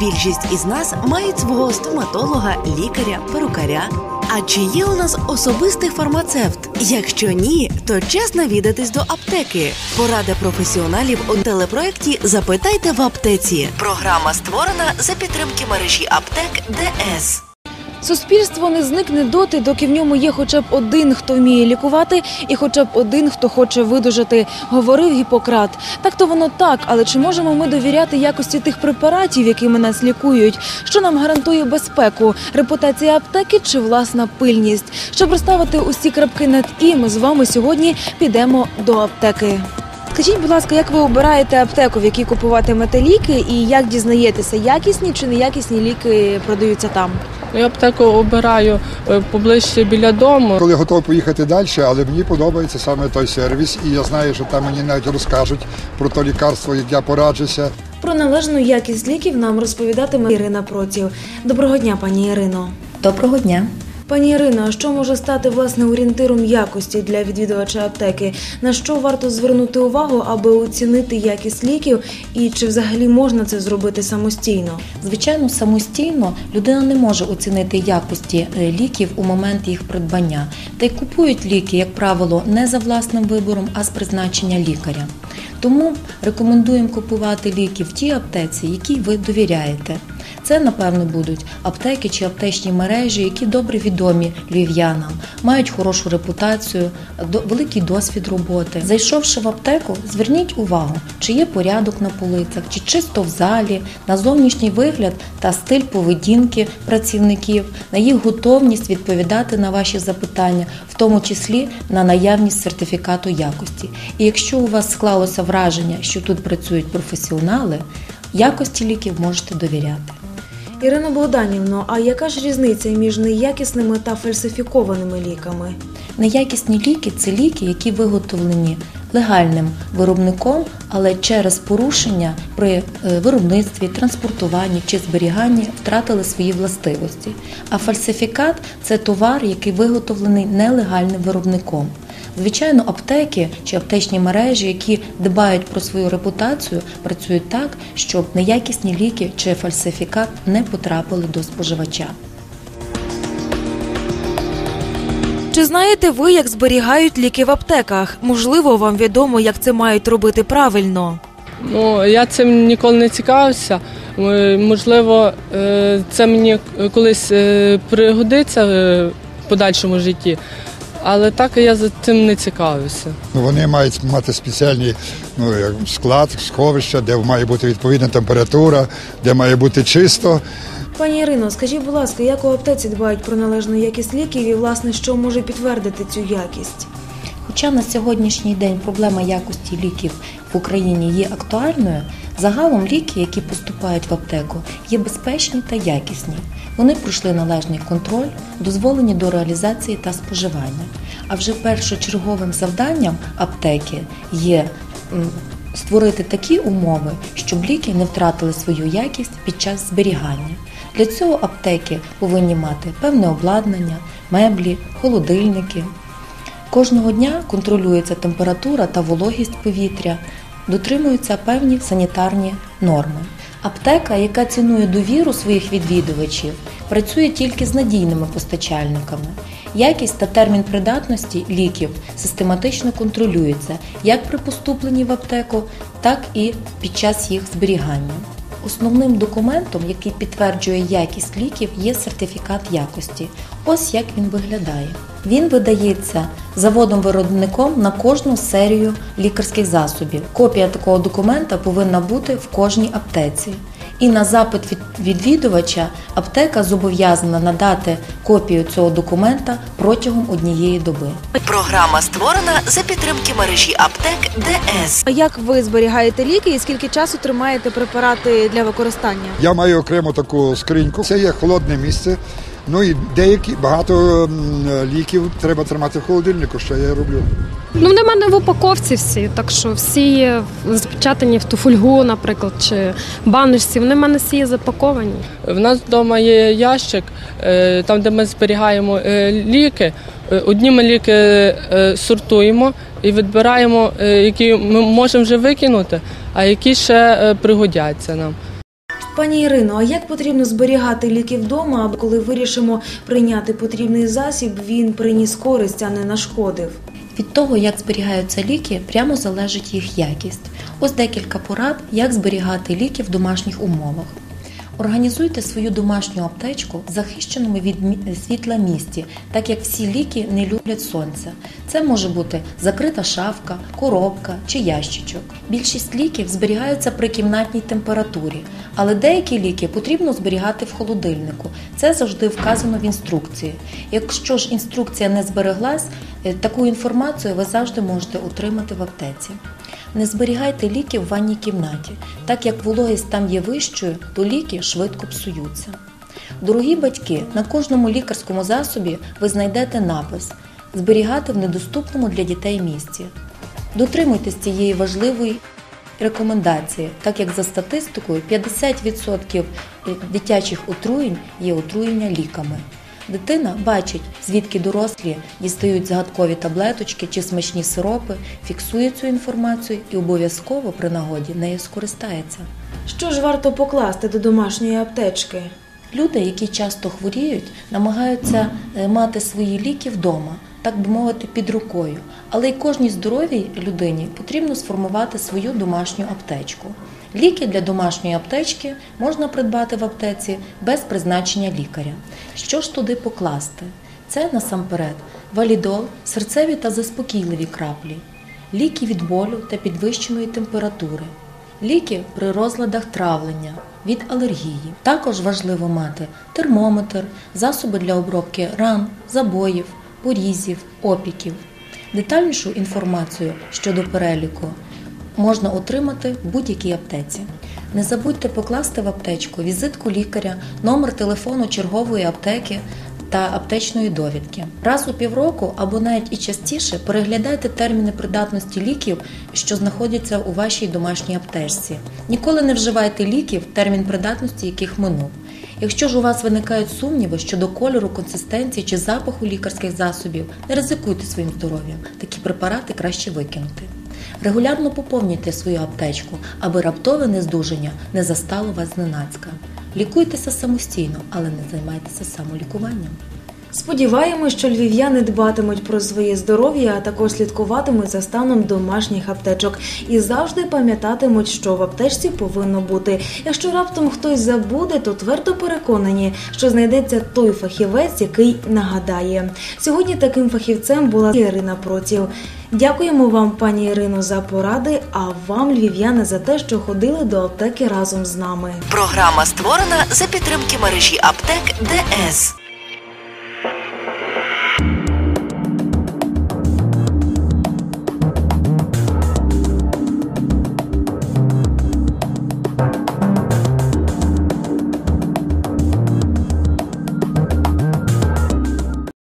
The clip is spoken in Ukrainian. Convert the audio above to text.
Більшість із нас мають свого стоматолога, лікаря, перукаря. А чи є у нас особистий фармацевт? Якщо ні, то час навідатись до аптеки. Порада професіоналів у телепроекті Запитайте в аптеці. Програма створена за підтримки мережі аптек ДС. Суспільство не зникне доти, доки в ньому є хоча б один, хто вміє лікувати, і хоча б один, хто хоче видужати, говорив Гіппократ. Так то воно так, але чи можемо ми довіряти якості тих препаратів, якими нас лікують? Що нам гарантує безпеку, репутація аптеки чи власна пильність? Щоб розставити усі крапки над і, ми з вами сьогодні підемо до аптеки. Скажіть, будь ласка, як ви обираєте аптеку, в якій купуватимете ліки, і як дізнаєтеся, якісні чи неякісні ліки продаються там? Ну, Я аптеку обираю е, поближче біля дому. Коли готовий поїхати далі, але мені подобається саме той сервіс, і я знаю, що там мені навіть розкажуть про то лікарство, як я пораджуся. Про належну якість ліків нам розповідатиме Ірина Проців. Доброго дня, пані Ірино. Доброго дня. Пані Ірино, а що може стати власне орієнтиром якості для відвідувача аптеки? На що варто звернути увагу, аби оцінити якість ліків, і чи взагалі можна це зробити самостійно? Звичайно, самостійно людина не може оцінити якості е, ліків у момент їх придбання. Та й купують ліки, як правило, не за власним вибором, а з призначення лікаря. Тому рекомендуємо купувати ліки в тій аптеці, якій ви довіряєте. Це, напевно, будуть аптеки чи аптечні мережі, які добре відомі львів'янам, мають хорошу репутацію, великий досвід роботи. Зайшовши в аптеку, зверніть увагу, чи є порядок на полицях, чи чисто в залі, на зовнішній вигляд та стиль поведінки працівників, на їх готовність відповідати на ваші запитання, в тому числі на наявність сертифікату якості. І якщо у вас склалося враження, що тут працюють професіонали, якості ліків можете довіряти. Ірина Богданівно, а яка ж різниця між неякісними та фальсифікованими ліками? Неякісні ліки це ліки, які виготовлені легальним виробником, але через порушення при е, виробництві, транспортуванні чи зберіганні втратили свої властивості. А фальсифікат це товар, який виготовлений нелегальним виробником. Звичайно, аптеки чи аптечні мережі, які дбають про свою репутацію, працюють так, щоб неякісні ліки чи фальсифікат не потрапили до споживача. Чи знаєте ви, як зберігають ліки в аптеках? Можливо, вам відомо, як це мають робити правильно. Ну, я цим ніколи не цікавився. Можливо, е, це мені колись е, пригодиться е, в подальшому житті, але так я за цим не цікавився. Ну, Вони мають мати спеціальний ну, як склад, сховища, де має бути відповідна температура, де має бути чисто. Пані Ірино, скажіть, будь ласка, як у аптеці дбають про належну якість ліків і, власне, що може підтвердити цю якість? Хоча на сьогоднішній день проблема якості ліків в Україні є актуальною, загалом ліки, які поступають в аптеку, є безпечні та якісні. Вони пройшли належний контроль, дозволені до реалізації та споживання. А вже першочерговим завданням аптеки є створити такі умови, щоб ліки не втратили свою якість під час зберігання. Для цього аптеки повинні мати певне обладнання, меблі, холодильники, Кожного дня контролюється температура та вологість повітря, дотримуються певні санітарні норми. Аптека, яка цінує довіру своїх відвідувачів, працює тільки з надійними постачальниками. Якість та термін придатності ліків систематично контролюються як при поступленні в аптеку, так і під час їх зберігання. Основним документом, який підтверджує якість ліків, є сертифікат якості. Ось як він виглядає. Він видається заводом-виробником на кожну серію лікарських засобів. Копія такого документа повинна бути в кожній аптеці. І на запит від відвідувача аптека зобов'язана надати копію цього документа протягом однієї доби. Програма створена за підтримки мережі аптек ДС. А як ви зберігаєте ліки і скільки часу тримаєте препарати для використання? Я маю окремо таку скриньку. Це є холодне місце. Ну і деякі багато ліків треба тримати в холодильнику, що я роблю. Ну, вони в мене в упаковці всі, так що всі є запечатані в ту фольгу, наприклад, чи баночці, вони в мене всі є запаковані. В нас вдома є ящик, е, там де ми зберігаємо е, ліки. Е, Одні ми ліки сортуємо і відбираємо, які ми можемо вже викинути, а які ще пригодяться нам. Пані Ірино, а як потрібно зберігати ліки вдома, аби коли вирішимо прийняти потрібний засіб, він приніс користь, а не нашкодив? Від того, як зберігаються ліки, прямо залежить їх якість. Ось декілька порад, як зберігати ліки в домашніх умовах. Організуйте свою домашню аптечку в захищеному від світла місці, так як всі ліки не люблять сонця. Це може бути закрита шафка, коробка чи ящичок. Більшість ліків зберігаються при кімнатній температурі, але деякі ліки потрібно зберігати в холодильнику. Це завжди вказано в інструкції. Якщо ж інструкція не збереглась, е, таку інформацію ви завжди можете отримати в аптеці. Не зберігайте ліки в ванній кімнаті, так як вологість там є вищою, то ліки швидко псуються. Дорогі батьки, на кожному лікарському засобі ви знайдете напис зберігати в недоступному для дітей місці. Дотримуйтесь цієї важливої рекомендації, так як за статистикою 50% дитячих отруєнь є отруєння ліками. Дитина бачить, звідки дорослі дістають загадкові таблеточки чи смачні сиропи, фіксує цю інформацію і обов'язково при нагоді нею скористається. Що ж варто покласти до домашньої аптечки? Люди, які часто хворіють, намагаються е, мати свої ліки вдома, так би мовити, під рукою. Але й кожній здоровій людині потрібно сформувати свою домашню аптечку. Ліки для домашньої аптечки можна придбати в аптеці без призначення лікаря. Що ж туди покласти? Це насамперед валідол, серцеві та заспокійливі краплі, ліки від болю та підвищеної температури, ліки при розладах травлення від алергії. Також важливо мати термометр, засоби для обробки ран, забоїв, порізів, опіків. Детальнішу інформацію щодо переліку можна отримати в будь-якій аптеці. Не забудьте покласти в аптечку візитку лікаря, номер телефону чергової аптеки та аптечної довідки. Раз у півроку або навіть і частіше переглядайте терміни придатності ліків, що знаходяться у вашій домашній аптечці. Ніколи не вживайте ліків, термін придатності яких минув. Якщо ж у вас виникають сумніви щодо кольору, консистенції чи запаху лікарських засобів, не ризикуйте своїм здоров'ям. Такі препарати краще викинути. Регулярно поповнюйте свою аптечку, аби раптове нездужання не застало вас зненацька. Лікуйтеся самостійно, але не займайтеся самолікуванням. Сподіваємось, що львів'яни дбатимуть про своє здоров'я, а також слідкуватимуть за станом домашніх аптечок і завжди пам'ятатимуть, що в аптечці повинно бути. Якщо раптом хтось забуде, то твердо переконані, що знайдеться той фахівець, який нагадає. Сьогодні таким фахівцем була Ірина Проців. Дякуємо вам, пані Ірино, за поради, а вам, львів'яни, за те, що ходили до аптеки разом з нами. Програма створена за підтримки мережі аптек ДС.